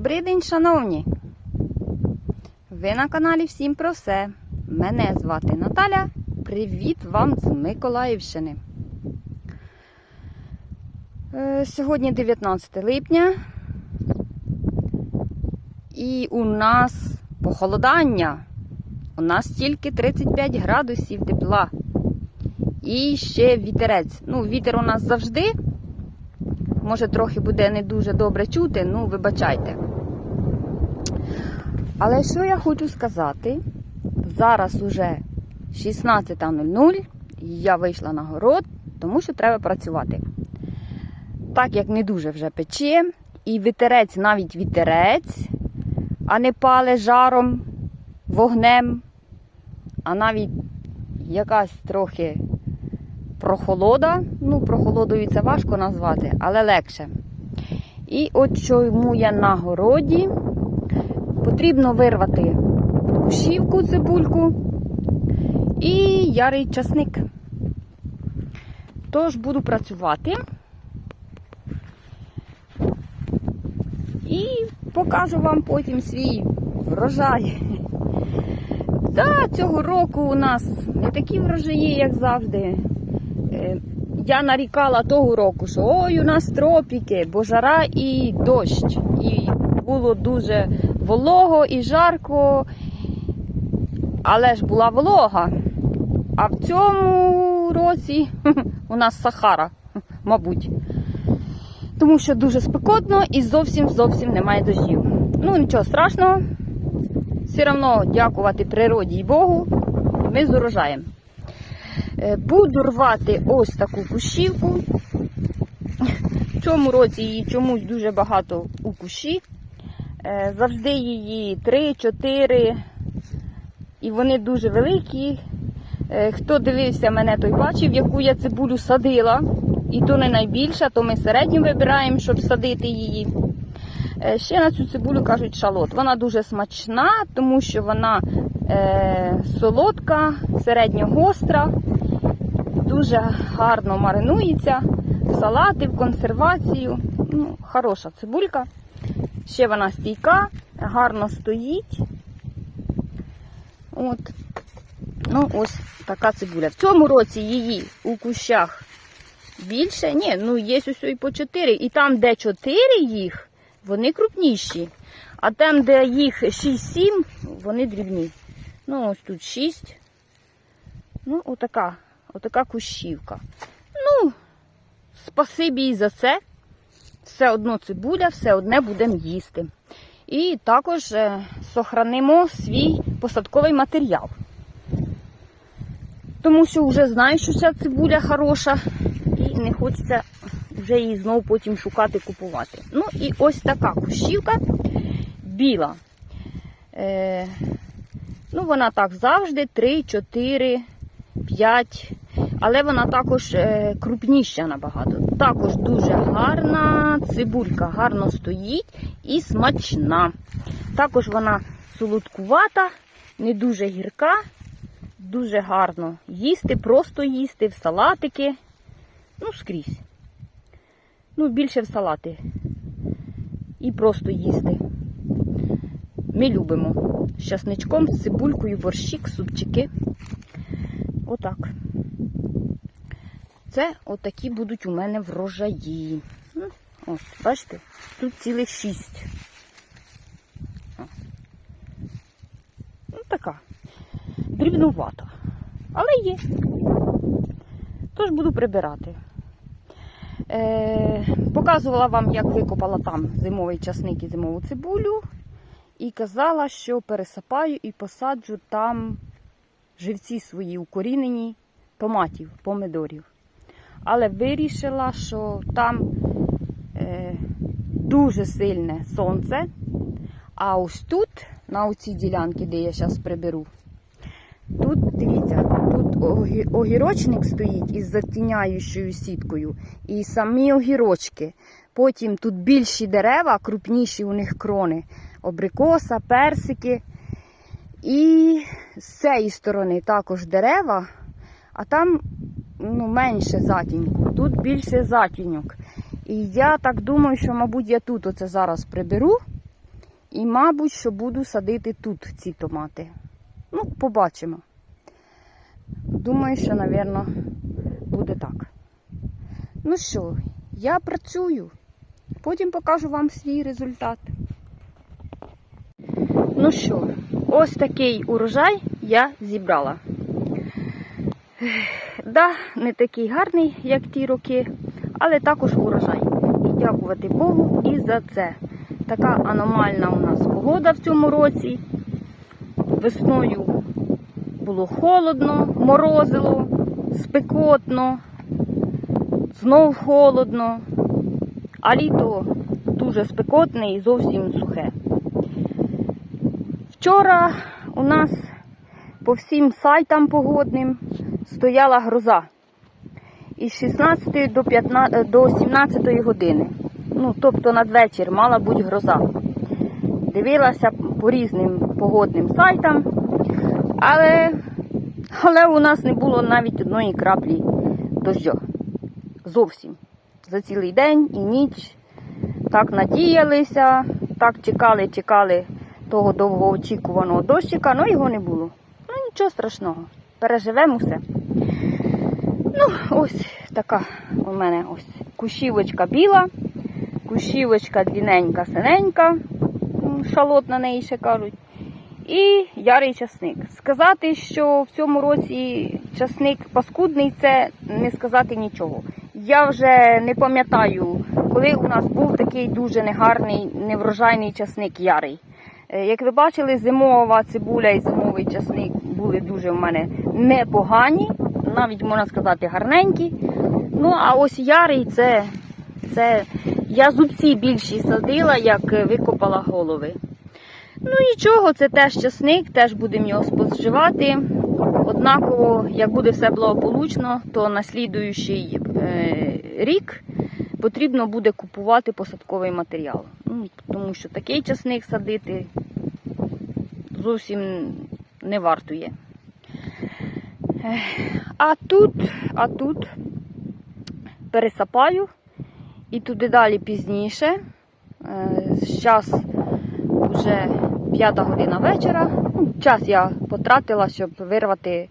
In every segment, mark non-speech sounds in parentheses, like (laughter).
Добрий день, шановні! Ви на каналі Всім про все. Мене звати Наталя. Привіт вам з Миколаївщини. Е, Сьогодні 19 липня. І у нас похолодання. У нас тільки 35 градусів тепла. І ще вітерець. Ну, вітер у нас завжди. Може, трохи буде не дуже добре чути, ну, вибачайте. Але що я хочу сказати? Зараз уже 16.00, і я вийшла на город, тому що треба працювати. Так як не дуже вже пече, і вітерець, навіть вітерець, а не пале жаром, вогнем, а навіть якась трохи прохолода. Ну, прохолодою це важко назвати, але легше. І от чому я на городі. Потрібно вирвати кущівку, цибульку і ярий часник. Тож буду працювати і покажу вам потім свій врожай. Да, цього року у нас не такі врожаї, як завжди. Е, Я нарікала того року, що ой, у нас тропіки, бо жара і дощ. І було дуже волого і жарко, але ж була волога. А в цьому році (laughs) у нас Сахара, мабуть. Тому що дуже спекотно і зовсім зовсім немає дощів. Ну, нічого страшного. Все одно дякувати природі і Богу. Ми з урожаєм. Е, Буду рвати ось таку кущівку. (laughs) В цьому році її чомусь дуже багато у кущі. Е, Завжди її 3-4, і вони дуже великі. Е, Хто дивився мене, той бачив, яку я цибулю садила. І то не найбільша, то ми середню вибираємо, щоб садити її. Е, Ще на цю цибулю кажуть шалот. Вона дуже смачна, тому що вона солодка, середньогостра, дуже гарно маринується в салати, в консервацію. Ну, Хороша цибулька. Ще вона стійка, гарно стоїть. От. Ну, ось така цибуля. В цьому році її у кущах більше. Ні, ну є ось і по 4. І там, де 4 їх, вони крупніші. А там, де їх 6-7, вони дрібні. Ну, ось тут 6. Ну, отака, отака кущівка. Ну, спасибі і за це. Все одно цибуля, все одне будемо їсти. І також е, сохранимо свій посадковий матеріал. Тому що вже знаю, що ця цибуля хороша, і не хочеться вже її знову потім шукати, купувати. Ну і ось така кущівка біла. Е, ну, вона так завжди 3, 4, 5. Але вона також е, крупніша набагато. Також дуже гарна цибулька, гарно стоїть і смачна. Також вона солодкувата, не дуже гірка, дуже гарно їсти, просто їсти в салатики. Ну, скрізь. Ну, більше в салати. І просто їсти. Ми любимо з часничком, з цибулькою, борщик, супчики. Отак. Це отакі будуть у мене врожаї. Ну, Ось, бачите, тут цілих шість. Ну, така. Дрібнувато. Але є. Тож буду прибирати. Е, показувала вам, як викопала там зимовий часник і зимову цибулю. І казала, що пересапаю і посаджу там живці свої укорінені томатів, помидорів. Але вирішила, що там е, дуже сильне сонце. А ось тут, на оцій ділянці, де я зараз приберу, тут, дивіться, тут огірочник стоїть із затіняючою сіткою. І самі огірочки. Потім тут більші дерева, крупніші у них крони, абрикоса, персики. І з цієї сторони також дерева, а там ну, менше затіньку, тут більше затіньок. І я так думаю, що, мабуть, я тут оце зараз приберу І, мабуть, що буду садити тут ці томати. Ну, побачимо. Думаю, що, напевно, буде так. Ну що, я працюю. Потім покажу вам свій результат. Ну що, ось такий урожай я зібрала. Да, не такий гарний, як ті роки, але також урожай. І дякувати Богу і за це. Така аномальна у нас погода в цьому році. Весною було холодно, морозило, спекотно, знов холодно, а літо дуже спекотне і зовсім сухе. Вчора у нас по всім сайтам погодним стояла гроза із 16 до 15, до 17 години. Ну, тобто надвечір мала бути гроза. Дивилася по різним погодним сайтам, але, але у нас не було навіть одної краплі дождю. Зовсім. За цілий день і ніч. Так надіялися, так чекали, чекали того довгоочікуваного дощика, але його не було. Ну нічого страшного. Переживемо все. Ну, ось така у мене ось кущівочка біла, кущівочка длинненька, синенька, м, шалот на неї ще кажуть. І ярий часник. Сказати, що в цьому році часник паскудний, це не сказати нічого. Я вже не пам'ятаю, коли у нас був такий дуже негарний, неврожайний часник ярий. Е, Як ви бачили, зимова цибуля і зимовий часник були дуже в мене непогані, навіть можна сказати гарненькі. Ну, а ось ярий це, це я зубці більші садила, як викопала голови. Ну нічого, це теж часник, теж будемо його споживати. Однаково, як буде все благополучно, то на слідуючий е, рік потрібно буде купувати посадковий матеріал. Ну, тому що такий часник садити зовсім не вартує. А тут, а тут пересапаю і туди далі пізніше. Зараз вже п'ята година вечора. Ну, час я потратила, щоб вирвати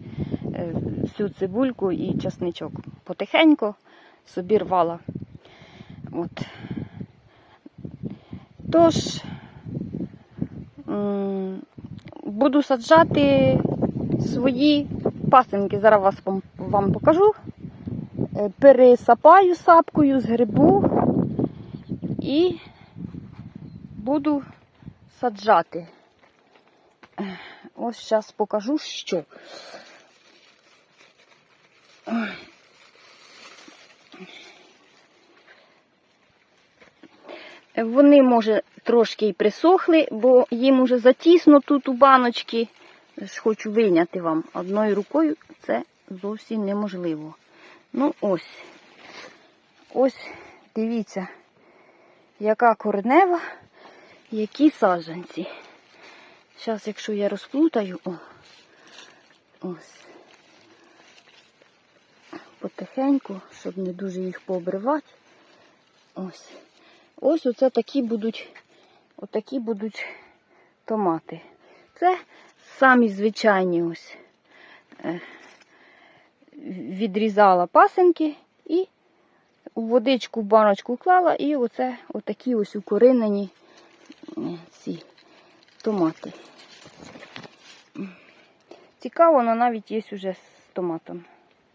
е, всю цибульку і часничок. Потихеньку собі рвала. От. Тож, буду саджати свої пасинки. Зараз вас вам, вам покажу. Е, Пересапаю сапкою з грибу і буду саджати. Ось зараз покажу, що. Ой. Вони, може, трошки і присохли, бо їм уже затісно тут у баночки. Хочу вийняти вам одною рукою, це зовсім неможливо. Ну ось. Ось, дивіться, яка коренева, які саджанці. Зараз, якщо я розплутаю, о, ось. Потихеньку, щоб не дуже їх пообривати. Ось. Ось оце такі будуть, отакі будуть томати. Це самі звичайні ось. Е, Відрізала пасенки і у водичку в баночку клала, і оце отакі ось укоринені е, ці томати. Цікаво, воно навіть є вже з томатом.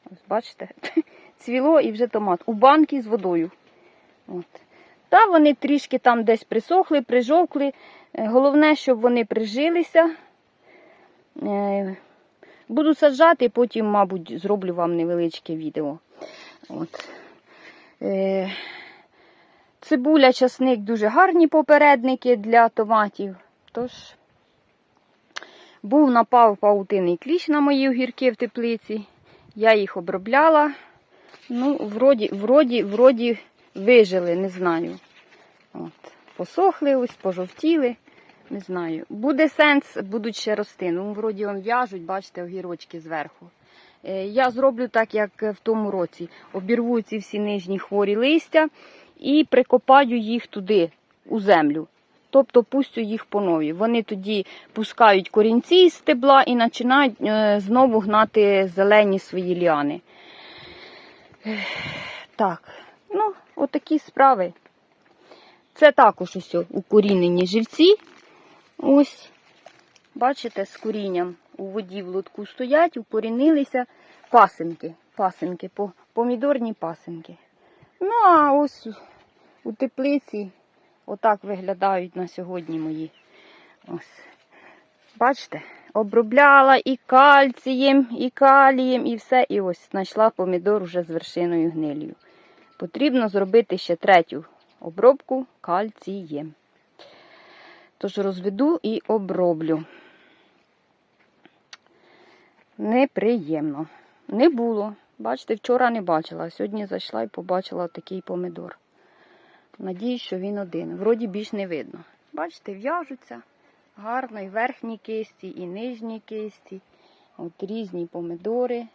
Ось бачите, (laughs) цвіло і вже томат. У банки з водою. От. Та вони трішки там десь присохли, прижовкли. Е, Головне, щоб вони прижилися. Е, Буду саджати, потім, мабуть, зроблю вам невеличке відео. От. Е, Цибуля, часник дуже гарні попередники для томатів. Тож, був напав паутинний кліщ на мої огірки в теплиці. Я їх обробляла. Ну, вроді, вроді, вроді вижили, не знаю. От. Посохли ось, пожовтіли. Не знаю. Буде сенс, будуть ще рости. Ну, вроді он в'яжуть, бачите, огірочки зверху. Е, Я зроблю так, як в тому році. Обірву ці всі нижні хворі листя і прикопаю їх туди, у землю. тобто пустю їх по новій. Вони тоді пускають корінці з стебла і починають е, знову гнати зелені свої ліани. Так, ну, отакі справи. Це також ось укорінені живці. Ось, бачите, з корінням у воді в лотку стоять, укорінилися пасинки. Пасинки, помідорні пасинки. Ну, а ось у теплиці отак виглядають на сьогодні мої. Ось. Бачите, обробляла і кальцієм, і калієм, і все. І ось знайшла помідор уже з вершиною гнилью. Потрібно зробити ще третю обробку кальцієм. Тож розведу і оброблю. Неприємно. Не було. Бачите, вчора не бачила, сьогодні зайшла і побачила такий помидор. Надіюсь, що він один. Вроді більш не видно. Бачите, в'яжуться гарно і верхні кисті, і нижні кисті. От різні помидори.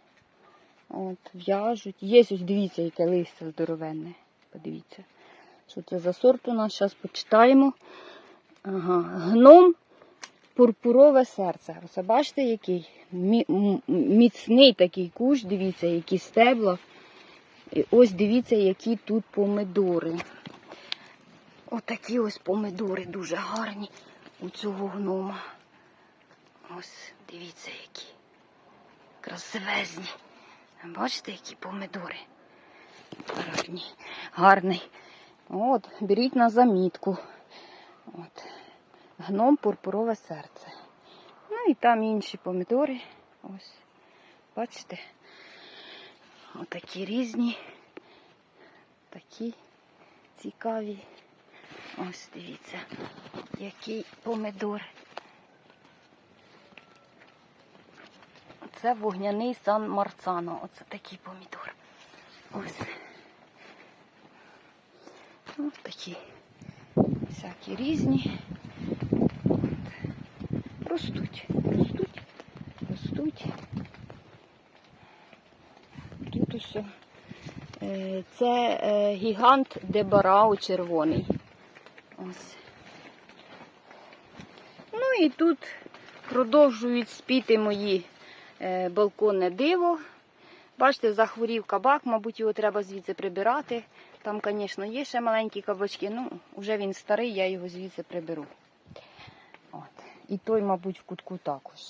От, в'яжуть. Є ось дивіться, яке листя здоровенне. Подивіться, що це за сорт у нас. Зараз почитаємо. Ага, гном пурпурове серце. Оце бачите, який міцний такий кущ, дивіться, які стебла. І ось дивіться, які тут помидори. Отакі ось помидори дуже гарні у цього гнома. Ось дивіться, які красивезні. Бачите, які помидори? Гарні. Гарний. От, беріть на замітку. От. Гном пурпурове серце. Ну і там інші помідори. Ось. Бачите? Отакі різні. Такі цікаві. Ось дивіться, який помидор. Це вогняний сан Марцано. Оце такий помідор. Ось. Ось такі всякі різні. Ростуть, ростуть, ростуть. Тут усе. Е, Це е, гігант Дебарау червоний. Ось. Ну і тут продовжують спіти мої балконне диво. Бачите, захворів кабак, мабуть, його треба звідси прибирати. Там, звісно, є ще маленькі кабачки, ну, вже він старий, я його звідси приберу. От. І той, мабуть, в кутку також.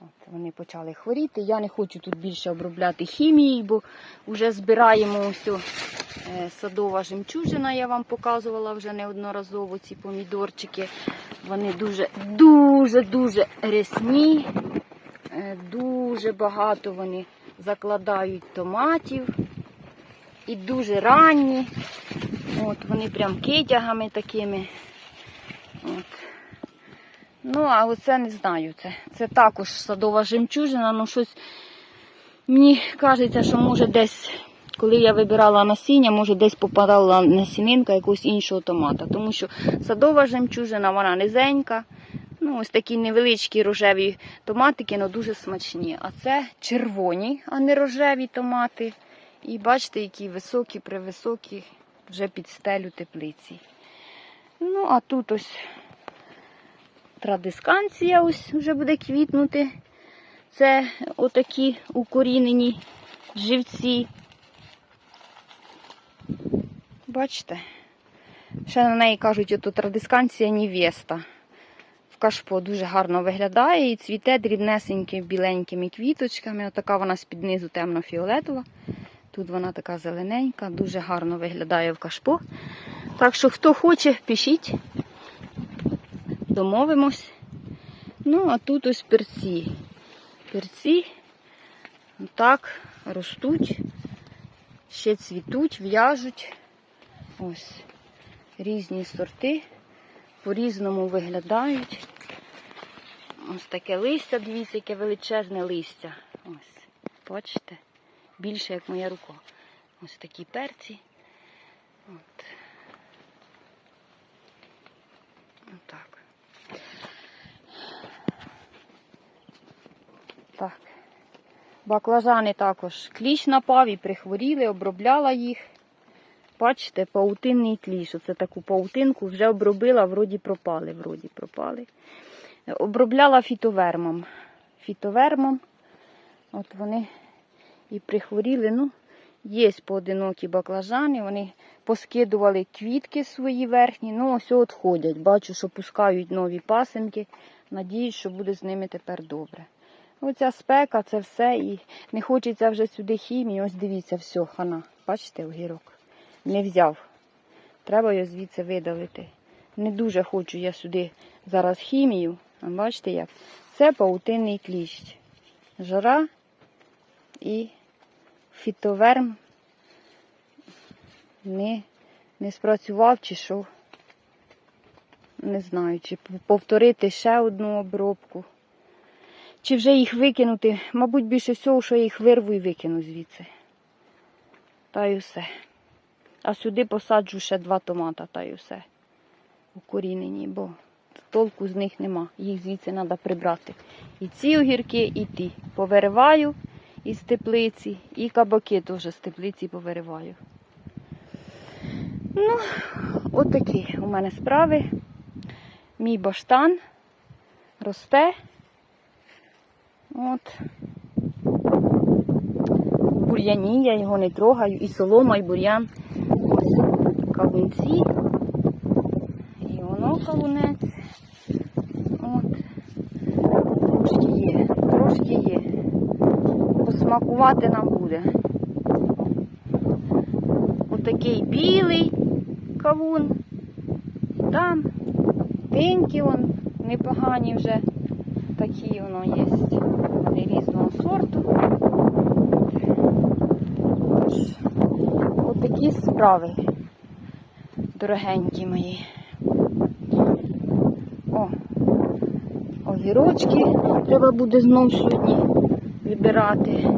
От, вони почали хворіти. Я не хочу тут більше обробляти хімією, бо вже збираємо ось е, садова жемчужина, я вам показувала вже неодноразово ці помідорчики. Вони дуже, дуже, дуже рясні. Е, Дуже багато вони закладають томатів. І дуже ранні. От, вони прям китягами такими. От. Ну, а оце не знаю. Це, це також садова жемчужина, ну щось мені кажеться, що може десь, коли я вибирала насіння, може десь попадала насінинка якогось іншого томата. Тому що садова жемчужина, вона низенька. Ну, ось такі невеличкі рожеві томатики, але дуже смачні. А це червоні, а не рожеві томати. І бачите, які високі, превисокі, вже під стелю теплиці. Ну, а тут ось традисканція ось вже буде квітнути. Це отакі укорінені живці. Бачите? Ще на неї кажуть, ото традисканція Нівеста. Кашпо дуже гарно виглядає і цвіте дрібнесенькими біленькими квіточками. Отака вона з-під низу темно-фіолетова. Тут вона така зелененька, дуже гарно виглядає в кашпо. Так що, хто хоче, пишіть, домовимось. Ну, а тут ось перці. Перці так ростуть, ще цвітуть, в'яжуть. Ось різні сорти, по-різному виглядають. Ось таке листя, дивіться, яке величезне листя. Ось, бачите? Більше, як моя рука. Ось такі перці. От. Отак. Так. Баклажани також кліщ напав і прихворіли, обробляла їх. Бачите, паутинний кліш. Оце таку паутинку вже обробила, вроді пропали, вроді пропали. Обробляла фітовермом. Фітовермом. От вони і прихворіли. Ну, є поодинокі баклажани, вони поскидували квітки свої верхні, ну ось от ходять. Бачу, що пускають нові пасенки. Надіюсь, що буде з ними тепер добре. Оця спека, це все. І не хочеться вже сюди хімії. Ось дивіться, все, хана. Бачите, огірок. Не взяв. Треба його звідси видалити. Не дуже хочу я сюди зараз хімію. Бачите як? Це паутинний кліщ. Жара і фітоверм не, не спрацював чи що. Не знаю, чи повторити ще одну обробку. Чи вже їх викинути? Мабуть, більше всього, що я їх вирву і викину звідси. Та й усе. А сюди посаджу ще два томата, та й усе. Укорінені, бо толку з них нема. Їх звідси треба прибрати. І ці огірки, і ті. Повириваю із теплиці, і кабаки теж з теплиці повириваю. Ну, отакі у мене справи. Мій баштан росте. От. Бур'яні, я його не трогаю, і солома, і бур'ян. Кавунці. І воно кавунець. От. Трошки є, трошки є. Посмакувати нам буде. Отакий білий кавун. Там пеньки вон непогані вже. Такі воно є. Вони різного сорту. Отакі справи, дорогенькі мої. О, огірочки треба буде знов сьогодні вибирати.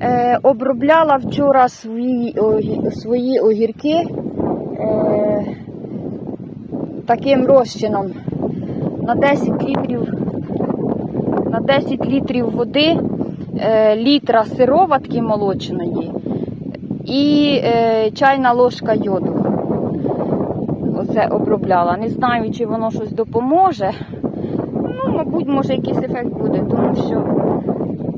Е, обробляла вчора свої, огі- свої огірки е, таким розчином на 10 літрів на 10 літрів води е, літра сироватки молочної і е, чайна ложка йоду. Оце обробляла. Не знаю, чи воно щось допоможе. Ну, мабуть, може якийсь ефект буде, тому що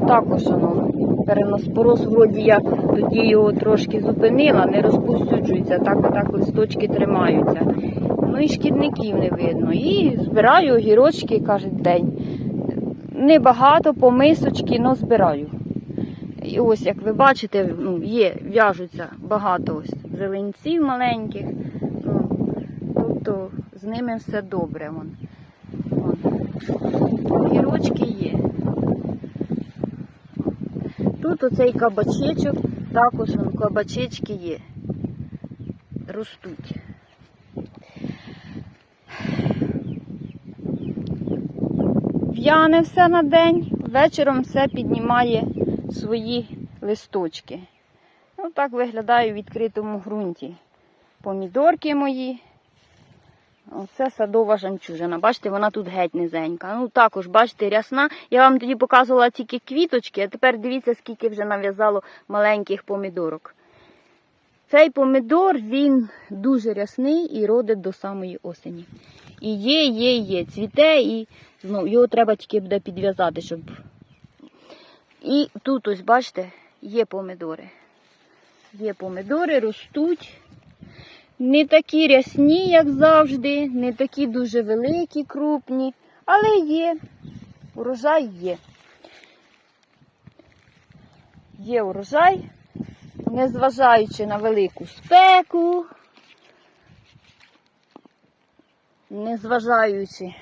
також воно переноспороз, вроді я тоді його трошки зупинила, не розповсюджується, так отак листочки тримаються. Ну і шкідників не видно. І збираю огірочки кожен день. Небагато по мисочки, але збираю. І ось, як ви бачите, ну, є, в'яжуться багато ось зеленців маленьких. Тобто з ними все добре. Вон. Вон. Огірочки є. Тут оцей кабачечок, також вон, кабачечки є. Ростуть. В'яне все на день, вечором все піднімає свої листочки. Ну, так виглядає в відкритому ґрунті. Помідорки мої. Оце садова жемчужина. Бачите, вона тут геть низенька. Ну також, бачите, рясна. Я вам тоді показувала тільки квіточки, а тепер дивіться, скільки вже нав'язало маленьких помідорок. Цей помідор, він дуже рясний і родить до самої осені. І є, є, є. Цвіте, і ну, його треба тільки буде підв'язати, щоб. І тут ось, бачите, є помідори. Є помідори, ростуть. Не такі рясні, як завжди, не такі дуже великі, крупні, але є. Урожай є. Є урожай, незважаючи на велику спеку, незважаючи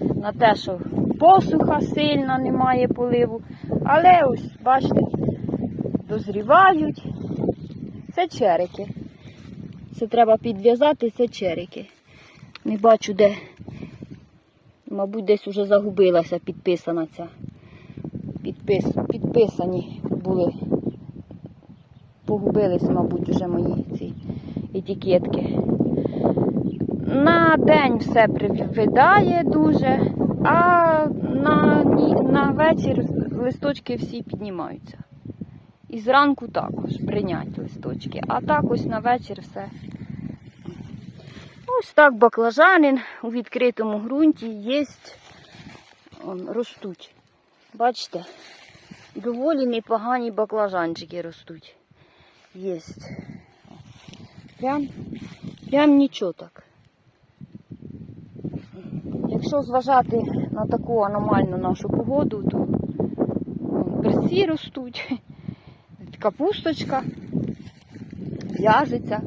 на те, що посуха сильна, немає поливу. Але ось, бачите, дозрівають. Це черики. Це треба підв'язати, це черики. Не бачу, де, мабуть, десь уже загубилася підписана ця. Підпис, підписані були. Погубились, мабуть, уже мої ці етикетки. На день все привидає дуже, а на, на вечір листочки всі піднімаються. І зранку також прийняти листочки. А так ось на вечір все. Ось так баклажанин у відкритому ґрунті є, ростуть. Бачите, доволі непогані баклажанчики ростуть. Єсть. Прям, прям нічого так. Якщо зважати на таку аномальну нашу погоду, то вон, перці ростуть, капусточка, в'яжеться,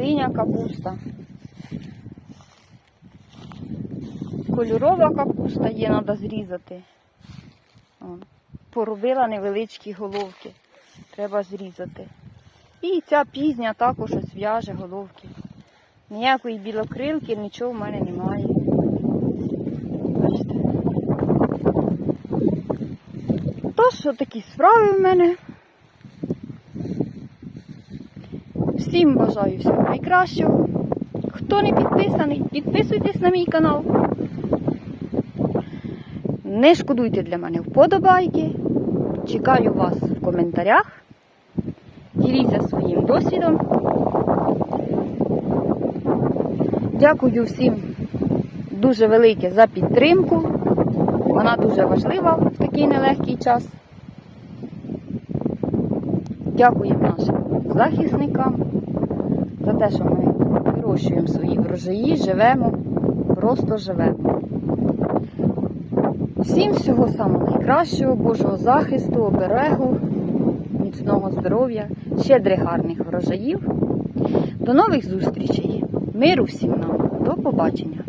синя капуста. Кольорова капуста є, треба зрізати. Поробила невеличкі головки. Треба зрізати. І ця пізня також ось в'яже головки. Ніякої білокрилки, нічого в мене немає. Бачите? Тож, такі справи в мене. Всім бажаю всього найкращого. Хто не підписаний, підписуйтесь на мій канал. Не шкодуйте для мене вподобайки. Чекаю вас в коментарях. Діліться своїм досвідом. Дякую всім дуже велике за підтримку. Вона дуже важлива в такий нелегкий час. Дякую нашим захисникам за те, що ми вирощуємо свої врожаї, живемо, просто живемо. Всім всього самого найкращого, Божого захисту, оберегу, міцного здоров'я, щедрих гарних врожаїв. До нових зустрічей! Миру всім нам! До побачення!